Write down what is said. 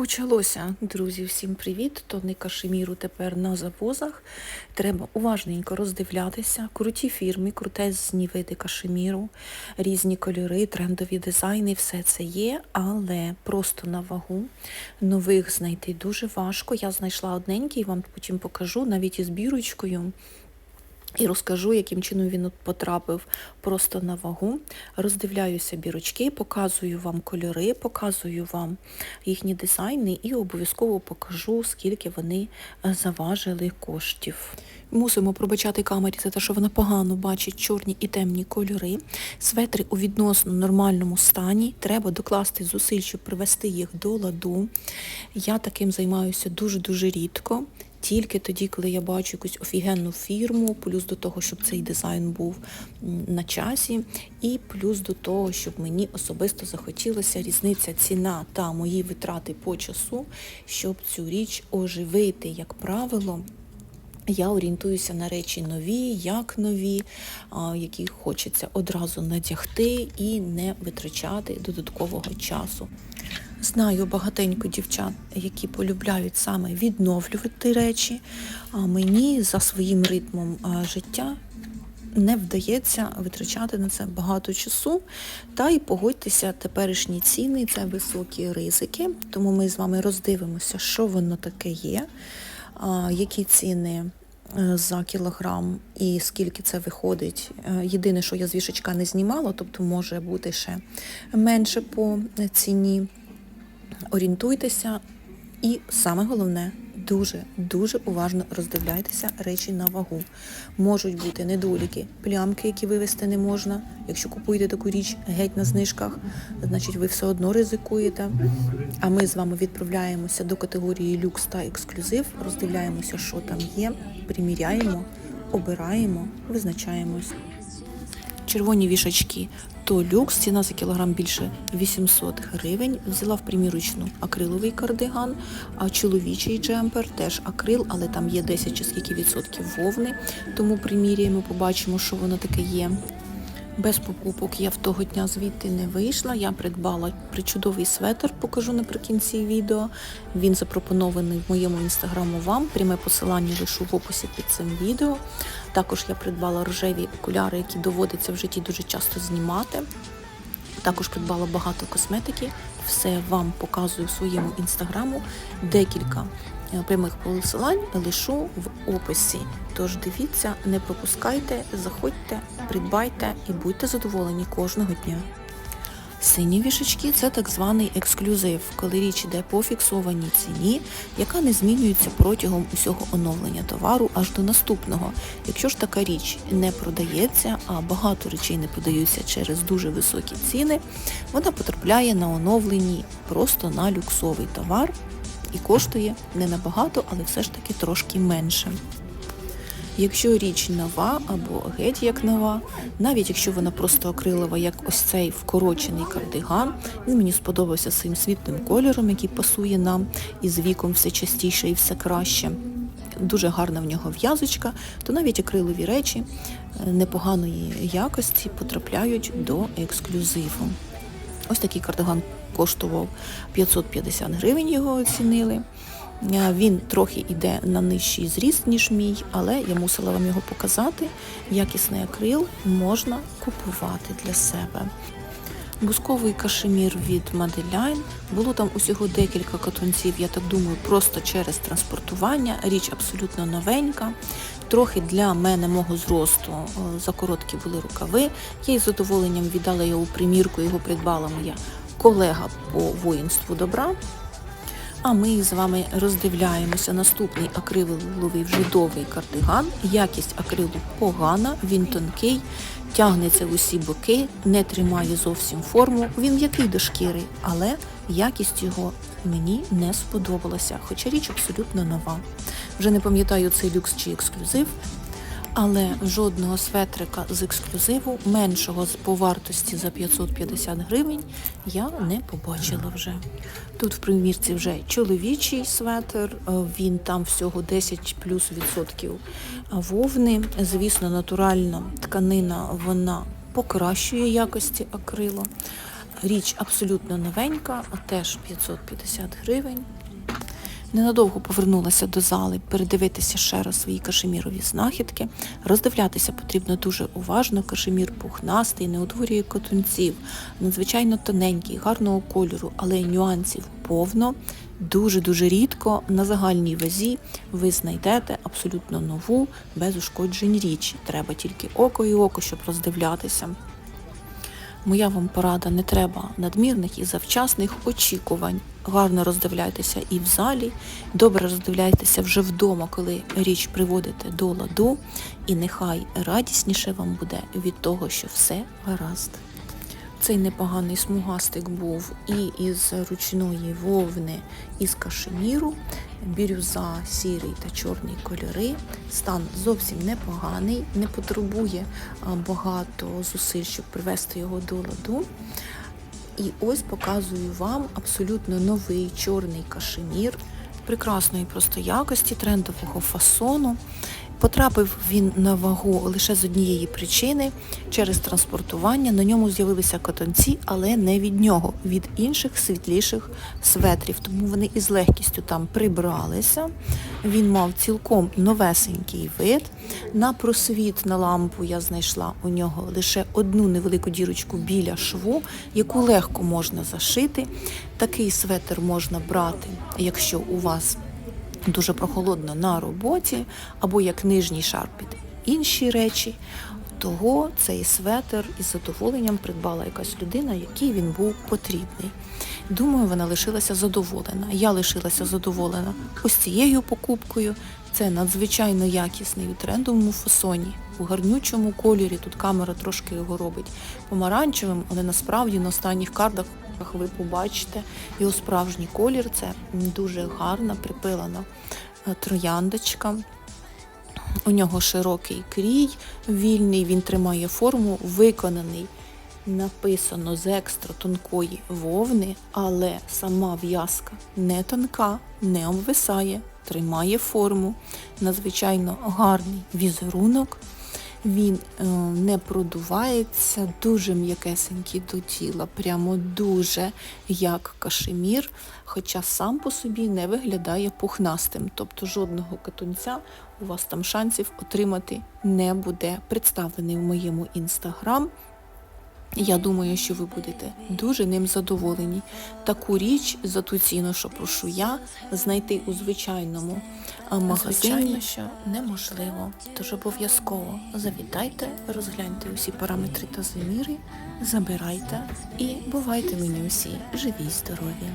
Почалося, друзі, всім привіт! Тони кашеміру тепер на завозах. Треба уважненько роздивлятися. Круті фірми, крутезні види кашеміру, різні кольори, трендові дизайни, все це є, але просто на вагу нових знайти дуже важко. Я знайшла одненький, вам потім покажу, навіть із бірочкою. І розкажу, яким чином він потрапив просто на вагу. Роздивляюся бірочки, показую вам кольори, показую вам їхні дизайни і обов'язково покажу, скільки вони е, заважили коштів. Мусимо пробачати камері за те, що вона погано бачить чорні і темні кольори. Светри у відносно нормальному стані. Треба докласти зусиль, щоб привести їх до ладу. Я таким займаюся дуже-дуже рідко. Тільки тоді, коли я бачу якусь офігенну фірму, плюс до того, щоб цей дизайн був на часі, і плюс до того, щоб мені особисто захотілося різниця ціна та мої витрати по часу, щоб цю річ оживити, як правило. Я орієнтуюся на речі нові, як нові, які хочеться одразу надягти і не витрачати додаткового часу. Знаю багатенько дівчат, які полюбляють саме відновлювати речі, а мені за своїм ритмом життя не вдається витрачати на це багато часу. Та й погодьтеся, теперішні ціни це високі ризики. Тому ми з вами роздивимося, що воно таке є, які ціни за кілограм і скільки це виходить. Е, Єдине, що я з вішечка не знімала, тобто може бути ще менше по ціні. Орієнтуйтеся і саме головне, дуже дуже уважно роздивляйтеся речі на вагу. Можуть бути недоліки, плямки, які вивести не можна. Якщо купуєте таку річ геть на знижках, значить ви все одно ризикуєте. А ми з вами відправляємося до категорії люкс та ексклюзив, роздивляємося, що там є, приміряємо, обираємо, визначаємось. Червоні вішачки то люкс, ціна за кілограм більше 800 гривень. Взяла в примірочну акриловий кардиган, а чоловічий джемпер теж акрил, але там є 10 чи скільки відсотків вовни, тому приміряємо, побачимо, що воно таке є. Без покупок я в того дня звідти не вийшла. Я придбала причудовий светр, покажу наприкінці відео. Він запропонований в моєму інстаграму вам. Пряме посилання лишу в описі під цим відео. Також я придбала рожеві окуляри, які доводиться в житті дуже часто знімати. Також придбала багато косметики. Все вам показую в своєму інстаграму. Декілька е, прямих посилань лишу в описі. Тож дивіться, не пропускайте, заходьте, придбайте і будьте задоволені кожного дня. Сині вішачки це так званий ексклюзив, коли річ іде по фіксованій ціні, яка не змінюється протягом усього оновлення товару аж до наступного. Якщо ж така річ не продається, а багато речей не подаються через дуже високі ціни, вона потрапляє на оновлені просто на люксовий товар і коштує не набагато, але все ж таки трошки менше. Якщо річ нова або геть як нова, навіть якщо вона просто акрилова, як ось цей вкорочений кардиган, він мені сподобався своїм світлим кольором, який пасує нам і з віком все частіше і все краще. Дуже гарна в нього в'язочка, то навіть акрилові речі е, непоганої якості потрапляють до ексклюзиву. Ось такий кардиган коштував 550 гривень, його оцінили. Е, Він трохи йде на нижчий зріст, ніж мій, але я мусила вам його показати. Якісний акрил можна купувати для себе. Бусковий кашемір від Madeline. Було там усього декілька катунців, я так думаю, просто через транспортування. Річ абсолютно новенька. Трохи для мене мого зросту е, закороткі були рукави. Я із задоволенням віддала його у примірку, його придбала моя колега по воїнству добра. А ми з вами роздивляємося наступний акриловий вжидовий кардиган. Якість акрилу погана, він тонкий, тягнеться в усі боки, не тримає зовсім форму. Він м'який до шкіри, але якість його мені не сподобалася, хоча річ абсолютно нова. Вже не пам'ятаю цей люкс чи ексклюзив. Але жодного светрика з ексклюзиву, меншого по вартості за 550 гривень, я не побачила вже. Тут в примірці вже чоловічий светр, е, він там всього 10 плюс відсотків вовни. Звісно, натуральна тканина вона покращує якості акрилу. Річ абсолютно новенька, а теж 550 гривень. Ненадовго повернулася до зали, передивитися ще раз свої кашемірові знахідки. Роздивлятися потрібно дуже уважно. Кашемір пухнастий, не утворює котунців, надзвичайно тоненький, гарного кольору, але нюансів повно. Дуже-дуже рідко на загальній вазі ви знайдете абсолютно нову, без ушкоджень річ. Треба тільки око і око, щоб роздивлятися. Моя вам порада не треба надмірних і завчасних очікувань. Гарно роздивляйтеся і в залі, добре роздивляйтеся вже вдома, коли річ приводите до ладу, і нехай радісніше вам буде від того, що все гаразд. Цей непоганий смугастик був і із ручної вовни, із кашеміру, бірюза, сірий та чорний кольори. Стан зовсім непоганий, не потребує багато зусиль, щоб привести його до ладу. І ось показую вам абсолютно новий чорний кашемір прекрасної просто якості, трендового фасону. Потрапив він на вагу лише з однієї причини через транспортування. На ньому з'явилися катанці, але не від нього, від інших світліших светрів. Тому вони із легкістю там прибралися. Він мав цілком новесенький вид. На просвіт на лампу я знайшла у нього лише одну невелику дірочку біля шву, яку легко можна зашити. Такий светр можна брати, якщо у вас дуже прохолодно на роботі, або як нижній шар під інші речі. Того цей светр із задоволенням придбала якась людина, якій він був потрібний. Думаю, вона лишилася задоволена. Я лишилася задоволена ось цією покупкою. Це надзвичайно якісний у трендовому фасоні, у гарнючому кольорі. Тут камера трошки його робить помаранчевим, але насправді на останніх картах ви побачите його справжній колір. Це дуже гарна припилена е, трояндочка. У нього широкий крій, вільний, він тримає форму, виконаний. Написано з екстра тонкої вовни, але сама в'язка не тонка, не обвисає, тримає форму. Надзвичайно гарний візерунок. Він е, не продувається, дуже м'якесенький до тіла, прямо дуже як кашемір, хоча сам по собі не виглядає пухнастим. Тобто жодного катунця у вас там шансів отримати не буде. Представлений в моєму інстаграм. Я думаю, що ви будете дуже ним задоволені. Таку річ за ту ціну, що прошу я, знайти у звичайному магазині Звичайно, що неможливо. Тож обов'язково завітайте, розгляньте усі параметри та заміри, забирайте і бувайте мені усі живі й здорові.